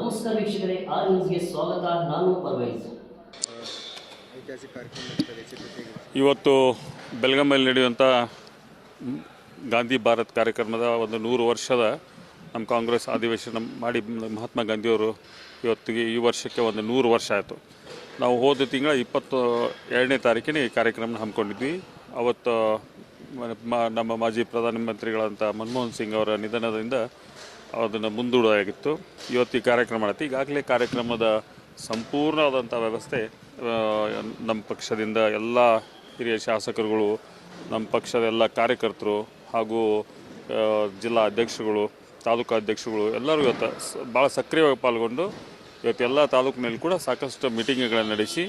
ನಮಸ್ಕಾರ ವೀಕ್ಷಕರೇ, ಆರ್ ನ್ಯೂಸ್ಗೆ ಸ್ವಾಗತ. ನಾನು ಪರ್ವೈಸ್ ಇವತ್ತು ಬೆಳಗಾಮಲ್ಲಿ ನಡೆಯುವಂಥ ಗಾಂಧಿ ಭಾರತ್ ಕಾರ್ಯಕ್ರಮದ ಒಂದು ನೂರು ವರ್ಷದ ನಮ್ಮ ಕಾಂಗ್ರೆಸ್ ಅಧಿವೇಶನ ಮಾಡಿ ಮಹಾತ್ಮ ಗಾಂಧಿಯವರು ಇವತ್ತಿಗೆ ಈ ವರ್ಷಕ್ಕೆ ಒಂದು ನೂರು ವರ್ಷ ಆಯಿತು. ನಾವು ಹೋದ ತಿಂಗಳ ಇಪ್ಪತ್ತು ಎರಡನೇ ತಾರೀಕಿನ ಈ ಕಾರ್ಯಕ್ರಮನ ಹಮ್ಮಿಕೊಂಡಿದ್ವಿ. ಅವತ್ತು ನಮ್ಮ ಮಾಜಿ ಪ್ರಧಾನಮಂತ್ರಿಗಳಂಥ ಮನಮೋಹನ್ ಸಿಂಗ್ ಅವರ ನಿಧನದಿಂದ ಅದನ್ನು ಮುಂದೂಡಾಗಿತ್ತು ಇವತ್ತು ಈ ಕಾರ್ಯಕ್ರಮ ಮಾಡುತ್ತೆ. ಈಗಾಗಲೇ ಕಾರ್ಯಕ್ರಮದ ಸಂಪೂರ್ಣವಾದಂಥ ವ್ಯವಸ್ಥೆ ನಮ್ಮ ಪಕ್ಷದಿಂದ ಎಲ್ಲ ಹಿರಿಯ ಶಾಸಕರುಗಳು, ನಮ್ಮ ಪಕ್ಷದ ಎಲ್ಲ ಕಾರ್ಯಕರ್ತರು ಹಾಗೂ ಜಿಲ್ಲಾ ಅಧ್ಯಕ್ಷರುಗಳು, ತಾಲೂಕು ಅಧ್ಯಕ್ಷರುಗಳು ಎಲ್ಲರೂ ಇವತ್ತು ಭಾಳ ಸಕ್ರಿಯವಾಗಿ ಪಾಲ್ಗೊಂಡು ಇವತ್ತು ಎಲ್ಲ ತಾಲೂಕಿನಲ್ಲಿ ಕೂಡ ಸಾಕಷ್ಟು ಮೀಟಿಂಗ್ಗಳನ್ನು ನಡೆಸಿ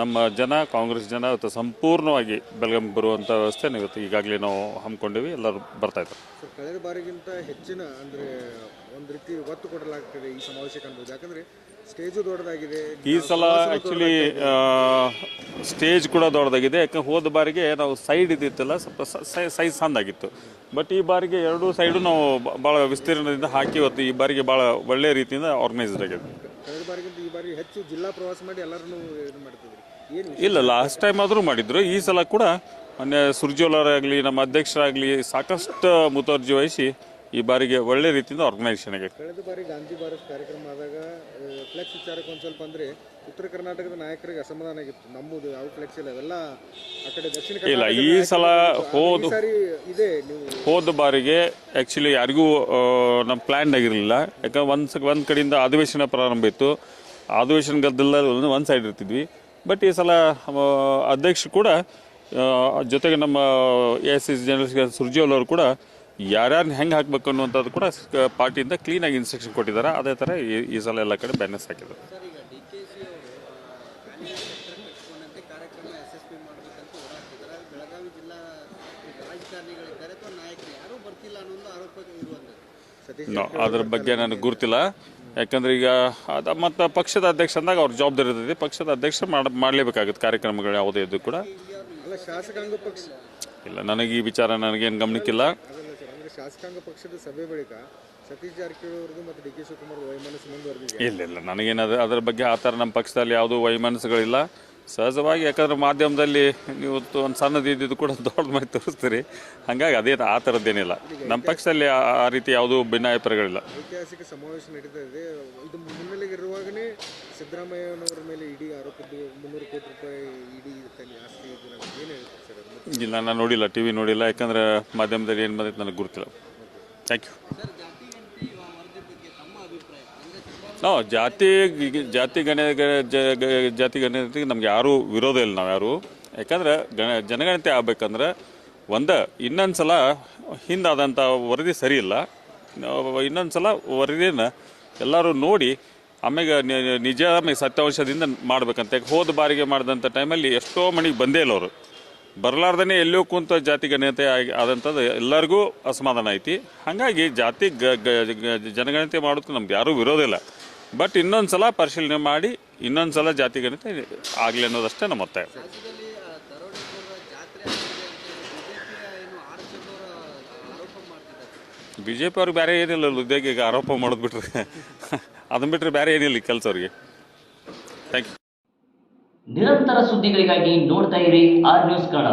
ನಮ್ಮ ಜನ ಕಾಂಗ್ರೆಸ್ ಜನ ಇವತ್ತು ಸಂಪೂರ್ಣವಾಗಿ ಬೆಳಗಾವಿಗೆ ಬರುವಂಥ ವ್ಯವಸ್ಥೆ ಇವತ್ತು ಈಗಾಗಲೇ ನಾವು ಹಮ್ಮಿಕೊಂಡಿವಿ. ಎಲ್ಲರೂ ಬರ್ತಾ ಇದ್ದಾರೆ. ಕಳೆದ ಬಾರಿಗಿಂತ ಹೆಚ್ಚಿನ ಅಂದರೆ ಒಂದು ರೀತಿ ಒತ್ತು ಕೊಡಲಾಗ್ತದೆ ಈ ಸಮಾವೇಶಕ್ಕೆ ಅನ್ಬೋದು ಯಾಕಂದ್ರೆ ಸ್ಟೇಜು ದೊಡ್ಡದಾಗಿದೆ. ಈ ಸಲ ಆ್ಯಕ್ಚುಲಿ ಸ್ಟೇಜ್ ಕೂಡ ದೊಡ್ಡದಾಗಿದೆ. ಯಾಕಂದ್ರೆ ಹೋದ ಬಾರಿಗೆ ನಾವು ಸೈಡ್ ಇದ್ದಿತ್ತಲ್ಲ ಸ್ವಲ್ಪ ಸೈಜ್ ಸಂದಾಗಿತ್ತು ಬಟ್ ಈ ಬಾರಿಗೆ ಎರಡೂ ಸೈಡು ನಾವು ಭಾಳ ವಿಸ್ತೀರ್ಣದಿಂದ ಹಾಕಿ ಇವತ್ತು ಈ ಬಾರಿಗೆ ಭಾಳ ಒಳ್ಳೆಯ ರೀತಿಯಿಂದ ಆರ್ಗನೈಸ್ಡ್ ಆಗಿದೆ. ಕಳೆದ ಬಾರಿಗಿಂತ ಹೆಚ್ಚು ಜಿಲ್ಲಾ ಪ್ರವಾಸ ಮಾಡಿ ಎಲ್ಲರನ್ನು ಇದು ಮಾಡ್ತಿದ್ರಿ. ಏನು ಇಲ್ಲ ಲಾಸ್ಟ್ ಟೈಮ್ ಆದರೂ ಮಾಡಿದ್ರು. ಈ ಸಲ ಕೂಡ ಮೊನ್ನೆ ಸುರ್ಜೋಲರಾಗಲಿ ನಮ್ಮ ಅಧ್ಯಕ್ಷರಾಗಲಿ ಸಾಕಷ್ಟು ಮುತುವರ್ಜಿ ವಹಿಸಿ ಈ ಬಾರಿಗೆ ಒಳ್ಳೆ ರೀತಿಯಿಂದ ಆರ್ಗನೈಸೇಷನ್ ಆಗಿದೆ ಕಳೆದ ಬಾರಿ ಗಾಂಧಿ ಭಾರತ್ ಕಾರ್ಯಕ್ರಮ ಆದಾಗ ಫ್ಲೆಕ್ಸ್ ವಿಚಾರಕ್ಕೆ ಒಂದು ಸ್ವಲ್ಪ ಅಂದ್ರೆ ಉತ್ತರ ಕರ್ನಾಟಕದ ನಾಯಕರಿಗೆ ಅಸಮಾಧಾನ ಆಗಿತ್ತು. ನಮ್ಮದು ಯಾವ ಫ್ಲೆಕ್ಸ್ ಇಲ್ಲ ಅವೆಲ್ಲ ಆ ಕಡೆ ದಕ್ಷಿಣ ಇಲ್ಲ ಕರ್ನಾಟಕದ ಈ ಸಲ ಹೋದ ಸಾರಿ ಇದೆ ನೀವು ಹೋದ ಬಾರಿಗೆ ಆ್ಯಕ್ಚುಲಿ ಯಾರಿಗೂ ನಮ್ಮ ಪ್ಲ್ಯಾನ್ ಆಗಿರಲಿಲ್ಲ. ಯಾಕಂದ್ರೆ ಒಂದು ಒಂದು ಕಡೆಯಿಂದ ಅಧಿವೇಶನ ಪ್ರಾರಂಭ ಇತ್ತು. ಅಧಿವೇಶನ ಗದ್ದಲದಲ್ಲಿ ಒಂದು ಸೈಡ್ ಇರ್ತಿದ್ವಿ. ಬಟ್ ಈ ಸಲ ಅಧ್ಯಕ್ಷರು ಕೂಡ ಜೊತೆಗೆ ನಮ್ಮ A C C general Surjewala ಅವರು ಕೂಡ ಯಾರ್ಯಾರನ್ನ ಹೆಂಗೆ ಹಾಕ್ಬೇಕು ಅನ್ನುವಂಥದ್ದು ಕೂಡ ಪಾರ್ಟಿಯಿಂದ ಕ್ಲೀನಾಗಿ ಇನ್ಸ್ಟ್ರಕ್ಷನ್ ಕೊಟ್ಟಿದ್ದಾರೆ. ಅದೇ ಥರ ಈ- ಈ ಸಲ ಎಲ್ಲ ಕಡೆ ಬ್ಯಾನರ್ಸ್ ಹಾಕಿದ್ದಾರೆ. ಅದ್ರ ಬಗ್ಗೆ ನನಗೆ ಗುರ್ತಿಲ್ಲ. ಯಾಕಂದ್ರೆ ಈಗ ಅದ ಮತ್ತು ಪಕ್ಷದ ಅಧ್ಯಕ್ಷ ಅಂದಾಗ ಅವ್ರ ಜವಾಬ್ದಾರಿ ಇರ್ತೈತಿ. ಪಕ್ಷದ ಅಧ್ಯಕ್ಷ ಮಾಡ ಮಾಡಲೇಬೇಕಾಗುತ್ತೆ ಕಾರ್ಯಕ್ರಮಗಳು ಯಾವುದೇ ಇದ್ದು ಕೂಡ. ಅಲ್ಲ ಶಾಸಕಾಂಗ ಪಕ್ಷ ಇಲ್ಲ ನನಗೆ ಈ ವಿಚಾರ ನನಗೇನು ಗಮನಕ್ಕಿಲ್ಲ. ಶಾಸಕಾಂಗ ಪಕ್ಷದ ಸಭೆ ಬಳಿಕ ಸತೀಶ್ ಜಾರಕಿಹೊಳಿ ಮತ್ತು ಡಿ ಕೆ ಶಿವಕುಮಾರ್ ವೈಮನಸ್ಸು ಮುಂದುವರೆದಿದೆ. ಇಲ್ಲ ಇಲ್ಲ ನನಗೇನದ ಅದರ ಬಗ್ಗೆ ಆ ಥರ ನಮ್ಮ ಪಕ್ಷದಲ್ಲಿ ಯಾವುದೂ ವೈಮನಸ್ಸುಗಳಿಲ್ಲ. ಸಹಜವಾಗಿ ಯಾಕಂದ್ರೆ ಮಾಧ್ಯಮದಲ್ಲಿ ನೀವು ಒಂದು ಸಣ್ಣದು ಇದ್ದಿದ್ದು ಕೂಡ ದೊಡ್ಡ ಮಾಡಿ ತೋರಿಸ್ತೀರಿ. ಹಾಗಾಗಿ ಅದೇ ಆ ಥರದ್ದೇನಿಲ್ಲ ನಮ್ಮ ಪಕ್ಷದಲ್ಲಿ ಆ ಆ ರೀತಿ ಯಾವುದೂ ಭಿನ್ನಾಭಿಪ್ರಾಯಗಳಿಲ್ಲ. ಐತಿಹಾಸಿಕ ಸಮಾವೇಶ ನಡೀತಾ ಇದೆ. ಇದು ಮುನ್ನೆಲೆಗೆ ಇರುವಾಗಲೇ ಸಿದ್ದರಾಮಯ್ಯನವರ ಮೇಲೆ ಇಡಿ ಆರೋಪದ್ದು ಮುನ್ನೂರು ಕೋಟಿ ರೂಪಾಯಿ ಇಡಿ ತನ್ನ ಆಸ್ತಿ ಇದೆ ನನಗೆ ಏನು ಹೇಳ್ತೀರಿ ಸರ್ ಅದ್ರ ಇಲ್ಲ ನಾನು ನೋಡಿಲ್ಲ. ಟಿ ವಿ ನೋಡಿಲ್ಲ. ಯಾಕಂದ್ರೆ ಮಾಧ್ಯಮದಲ್ಲಿ ಏನು ಬಂದೈತೆ ನನಗೆ ಗುರುತಿಲ್ಲ. ಥ್ಯಾಂಕ್ ಯು ಸರ್ ಜಾತಿ ಗಣತಿ ವರದಿ ಬಗ್ಗೆ ತಮ್ಮ ಅಭಿಪ್ರಾಯ ಅಂದರೆ ನಾವು ಜಾತಿ ಜಾತಿ ಗಣ ಜಾತಿ ಗಣತಿಗೆ ನಮ್ಗೆ ಯಾರೂ ವಿರೋಧ ಇಲ್ಲ ನಾವು ಯಾರು. ಯಾಕಂದ್ರೆ ಗಣ, ಜನಗಣತಿ ಆಗ್ಬೇಕಂದ್ರೆ ಒಂದು ಇನ್ನೊಂದು ಸಲ ಹಿಂದಾದಂಥ ವರದಿ ಸರಿ ಇಲ್ಲ. ಇನ್ನೊಂದು ಸಲ ವರದಿನ ಎಲ್ಲರೂ ನೋಡಿ ನಿ- ನಿಜ ಆಮೇಲೆ ಸತ್ಯಾಂಶದಿಂದ ಮಾಡ್ಬೇಕಂತ. ಯಾಕೆ ಹೋದ ಬಾರಿಗೆ ಮಾಡಿದಂಥ ಟೈಮಲ್ಲಿ ಎಷ್ಟೋ ಮನೆಗೆ ಬಂದೇ ಇಲ್ಲ ಅವರು. ಬರಲಾರ್ದೇ ಎಲ್ಲೋ ಕುಂತ ಜಾತಿ ಗಣ್ಯತೆ ಆಗಿ ಆದಂಥದ್ದು ಎಲ್ಲರಿಗೂ ಅಸಮಾಧಾನ ಐತಿ. ಹಾಗಾಗಿ ಜಾತಿ ಗ- ಜನಗಣತಿ ಮಾಡೋದಕ್ಕೆ ನಮ್ಗೆ ಯಾರೂ ವಿರೋಧ ಇಲ್ಲ. ಬಟ್ ಇನ್ನೊಂದು ಸಲ ಪರಿಶೀಲನೆ ಮಾಡಿ ಇನ್ನೊಂದು ಸಲ ಜಾತಿ ಗಣಿತ ಆಗಲಿ ಅನ್ನೋದಷ್ಟೇ ನಮ್ಮ ಒತ್ತಾಯ. ಬಿ ಜೆ ಪಿ ಅವ್ರಿಗೆ ಬೇರೆ ಏನಿಲ್ಲ ಉದ್ಯೋಗ ಈಗ ಆರೋಪ ಮಾಡೋದು ಬಿಟ್ರೆ. ಅದನ್ನ ಬಿಟ್ಟರೆ ಬೇರೆ ಏನಿಲ್ಲ ಕೆಲಸ ಅವ್ರಿಗೆ. ಥ್ಯಾಂಕ್ ಯು ನಿರಂತರ ಸುದ್ದಿಗಳಿಗಾಗಿ ನೋಡ್ತಾ ಇರಿ ಆರ್ ನ್ಯೂಸ್ ಕನ್ನಡ.